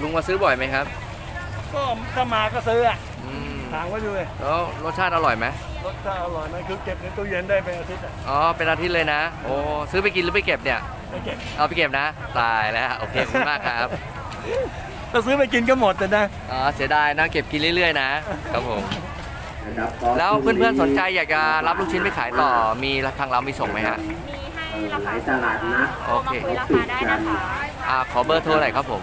ลุงมาซื้อบ่อยไหมครับก็ถ้ามาก็ซื้ออะถามก็อยู่เลยแล้วรสชาติอร่อยไหมรสชาติอร่อยไหมคือเก็บในตู้เย็นได้เป็นอาทิตย์อะอ๋อเป็นอาทิตย์เลยนะโอ้ซื้อไปกินหรือไปเก็บเนี่ย ไม่เก็บเอาไปเก็บนะ ตายแล้วโอเคขอบคุณมากครับถ้าซื้อไปกินก็หมดแต่นะ อ๋อเสียดายนะเก็บกินเรื่อยๆนะครับผมแล้วเพื่อนๆสนใจอยากจะรับลูกชิ้นไปขายต่อมีทางเรามีส่งไหมฮะ มีให้ราคาโทรมาคุยราคาได้นะคะ อ่าขอเบอร์โทรหน่อยครับผม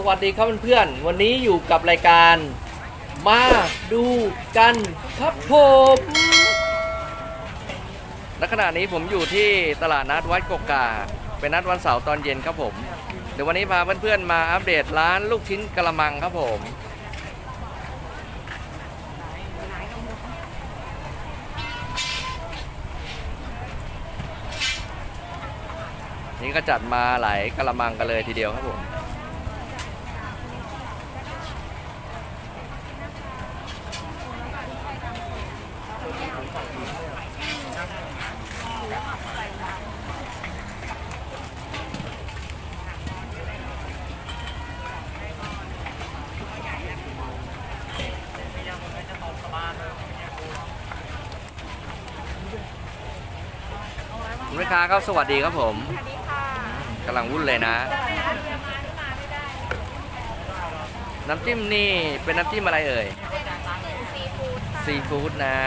สวัสดีครับเพื่อนๆ วันนี้อยู่กับรายการมาดูกันครับผมณขณะนี้ผมอยู่ที่ตลาดนัดวัดกกกา เป็นนัดวันเสาร์ตอนเย็นครับผม เดี๋ยววันนี้พาเพื่อนๆ มาอัปเดตร้านลูกชิ้นกระมังครับผม นี่ก็จัดมาหลายกระมังกันเลยทีเดียวครับผม คุณแม่ค้าครับสวัสดีครับผมสวัสดีค่ะกำลังวุ่นเลยนะ น้ำจิ้มนี่เป็นน้ำจิ้มอะไรเอ่ยเป็นน้ำจิ้มซีฟู้ดค่ะซีฟู้ดนะ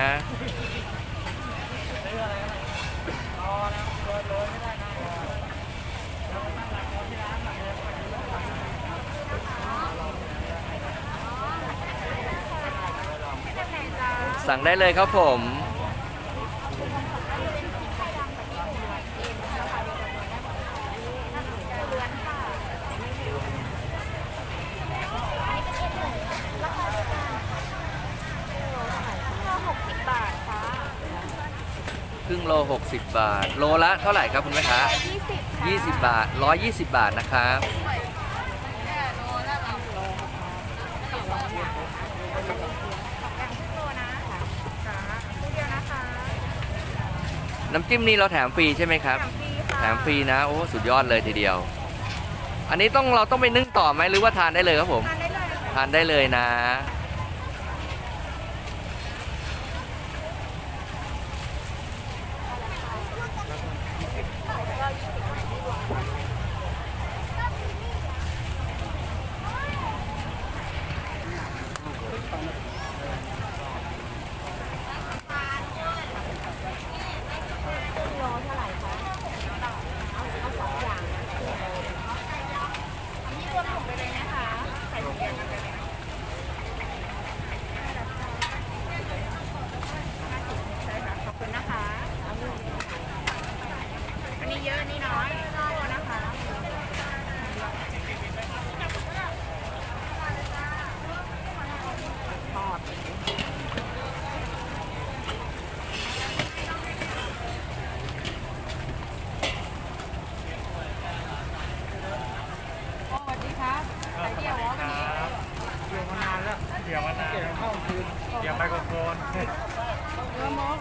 สั่งได้เลยครับผม ก็หกสิบบาทค่ะ ค รึ่งโล 60 บาท โลละเท่าไหร่ครับคุณแม่ค้ายี่สิบค่ะ20 บาท 120 บาทนะครับโลนะค่ะลูกเดียวนะคะน้ำจิ้มนี่เราแถมฟรีใช่ไหมครับแถมฟรีค่ะแถมฟรีนะ โอ้ สุดยอดเลยทีเดียว อันนี้ต้องเราต้องไปนึ่งต่อไหมหรือว่าทานได้เลยครับผม ทานได้เลยค่ะทานได้เลยนะ โลเท่าไหร่คะเอาเอาสองอย่างอันนี้รวมถุงไปเลยนะคะใส่ถุงเดียวกันไปเลยใช่ค่ะขอบคุณนะคะ อันนี้เยอะอันนี่น้อยโลนะคะ ทอด สวัสดีครับไปเที่ยวเหรอวันนี้ เกี่ยวมานานแล้วเกี่ยวมานานเกี่ยวข้าวคืนเกี่ยวไมโครโฟน เออหมอก็คุณเก็บตัวเองนะจ๊ะอันนี้กวานก็เก็บ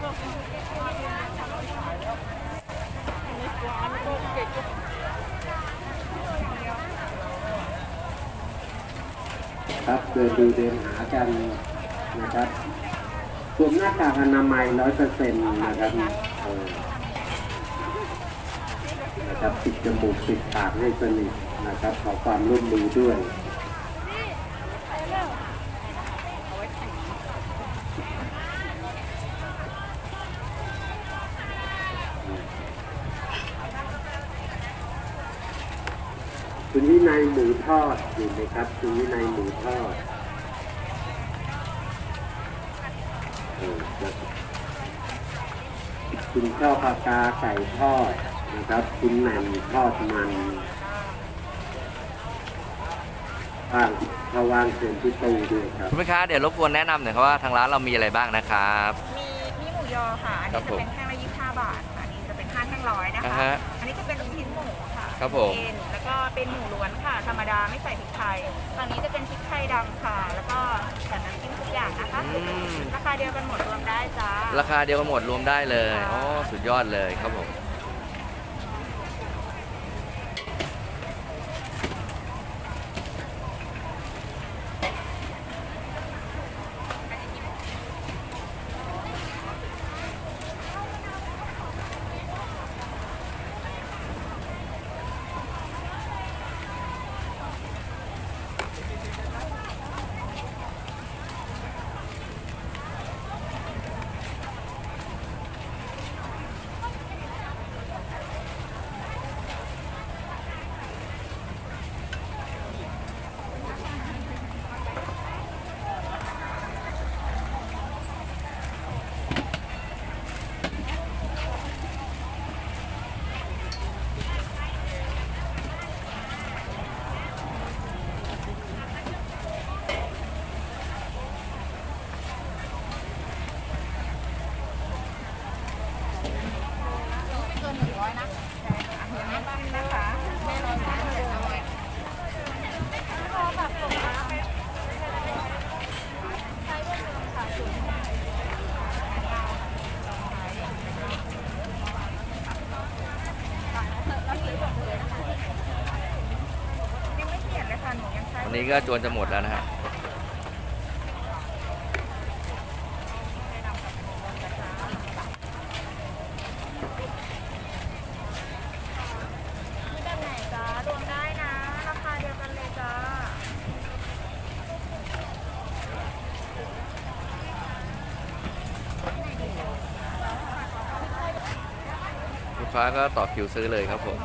ครับเดินดูเดินหากันนะครับสวมหน้ากากอนามัยร้อยเปอร์เซ็นต์นะครับนะครับปิดจมูกปิดปากให้สนิทนะครับขอความร่วมมือด้วย คุณวินัยหมูทอดอยู่ไหมครับ คุณวินัยหมูทอดเออครับคุณช่อปากาไก่ทอดนะครับ คุณแหม่มทอดมันว่างถ้าว่างเชิญที่ตู้ด้วยครับคุณแม่ค้าเดี๋ยวรบกวนแนะนำหน่อยครับว่าทางร้านเรามีอะไรบ้างนะครับ มีมีหมูยอค่ะ อันครันี้บจะผมเป็นแท่งละยี่สิบห้าบาทค่ะอันนี้จะเป็นห้าแท่งร้อยนะอ่าคะ ฮะ อันนี้จะเป็นลูกชิ้นหมูค่ะครับผม เอ็น แล้วก็เป็นหมูล้วนค่ะ ธรรมดาไม่ใส่พริกไทยฝั่งนี้จะเป็นพริกไทยดำค่ะ แล้วก็ใส่น้ำจิ้มทุกอย่างนะคะ อืม ราคาเดียวกันหมดรวมได้จ้า ราคาเดียวกันหมดรวมได้เลยอ๋อสุดยอดเลยครับผม อันนี้ก็จวนจะหมดแล้วนะฮะ แบบไหนจ้ารวมได้นะ ราคาเดียวกันเลยจ้า ฟ้าก็ต่อคิวซื้อเลยครับผม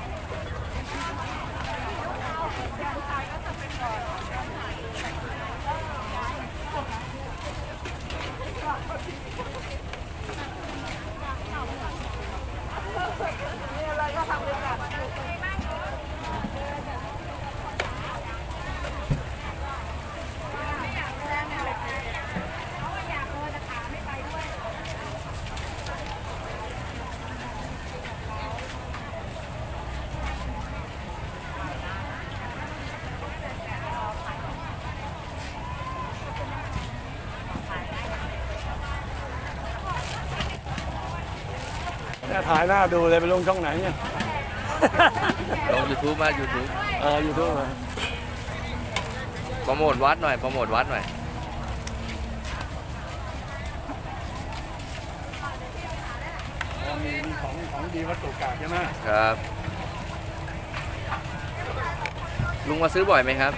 เนี่ยถ่ายหน้าดูเลยไปลงช่องไหนเนี่ย ลง YouTube มา YouTube เออยูทูบโปรโมทวัดหน่อยโปรโมทวัดหน่อย มีของของดีวัตถุกาใช่ไหมครับ ลุงมาซื้อบ่อยไหมครับ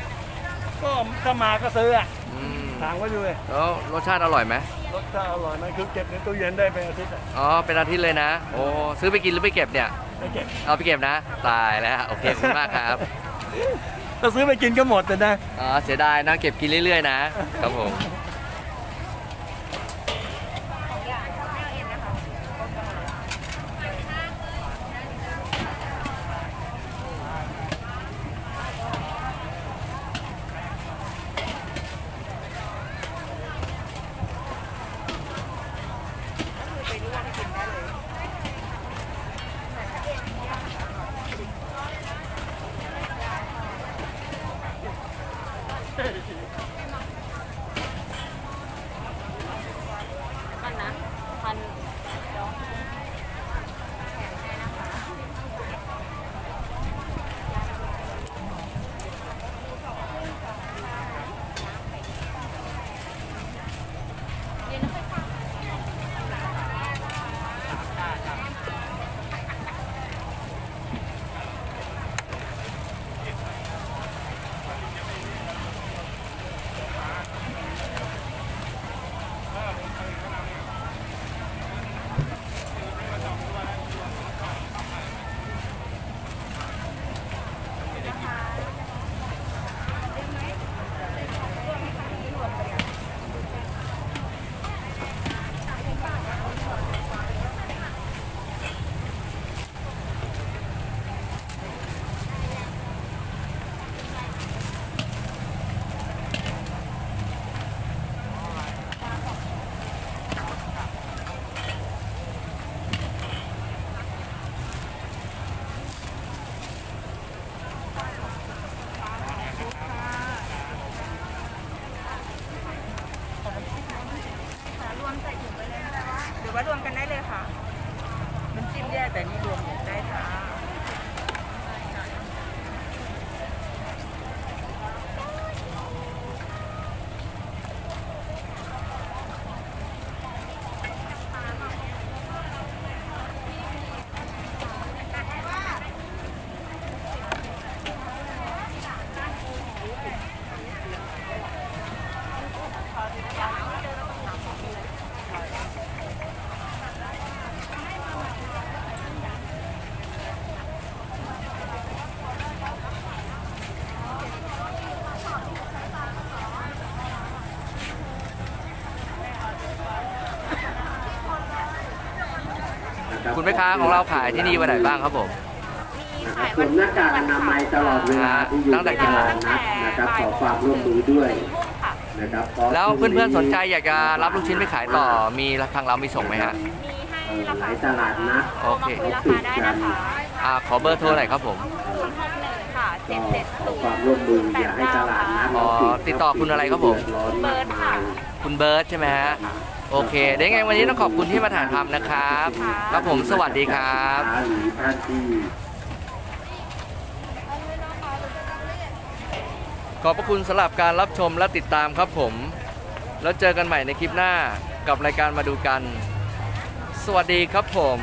ก็ถ้ามาก็ซื้ออะอืม ถามไว้ดูเลยแล้วรสชาติอร่อยไหมรสชาติอร่อยไหมคือเก็บในตู้เย็นได้เป็นอาทิตย์อะอ๋อเป็นอาทิตย์เลยนะ โอ้ซื้อไปกินหรือไปเก็บเนี่ย ไม่เก็บเอาไปเก็บนะ ตายแล้วโอเคขอบคุณมากครับถ้าซื้อไปกินก็หมดแต่นะอ๋อเสียดายนะเก็บกินเรื่อยๆนะครับผม Hey! ครับคุณแม่ค้าของเราขายที่นี่วันไหนบ้างครับผมมีนะคขารับยสวมหน้ากากอนามัยตลอดเวลาที่อยู่ตั้งแต่ในกี่ตโมงลาดนัดนะครับ ขอความร่วมมือด้วยค่ะนะครับแล้วเพื่อนๆสนใจอยากจะรับลูกชิ้นไปขายต่อมีทางเรามีส่งไหมฮะ มีให้เออราหคาลายตลาดนัดโอเค โทรมาคุยราคาได้นะคะอ่าขอเบอร์โทรหน่อยครับผมศูนย์หกหนึ่งค่ะก็เจ็ดเจ็ดขอศูนความย์ร่วมมืออย่าให้ตลาดนัดอ๋อเราติดต่อคุณอะไรครับผม เดือดร้อนมากมาย คุณเบิร์ตใช่ไหมฮะโอเคเดี๋ยวยังไงวันนี้ต้องขอบคุณที่มาถ่ายทำนะครับครับผมสวัสดีครับหรือท่านที่ขอบพระคุณสำหรับการรับชมและติดตามครับผม แล้วเจอกันใหม่ในคลิปหน้ากับรายการมาดูกัน สวัสดีครับผม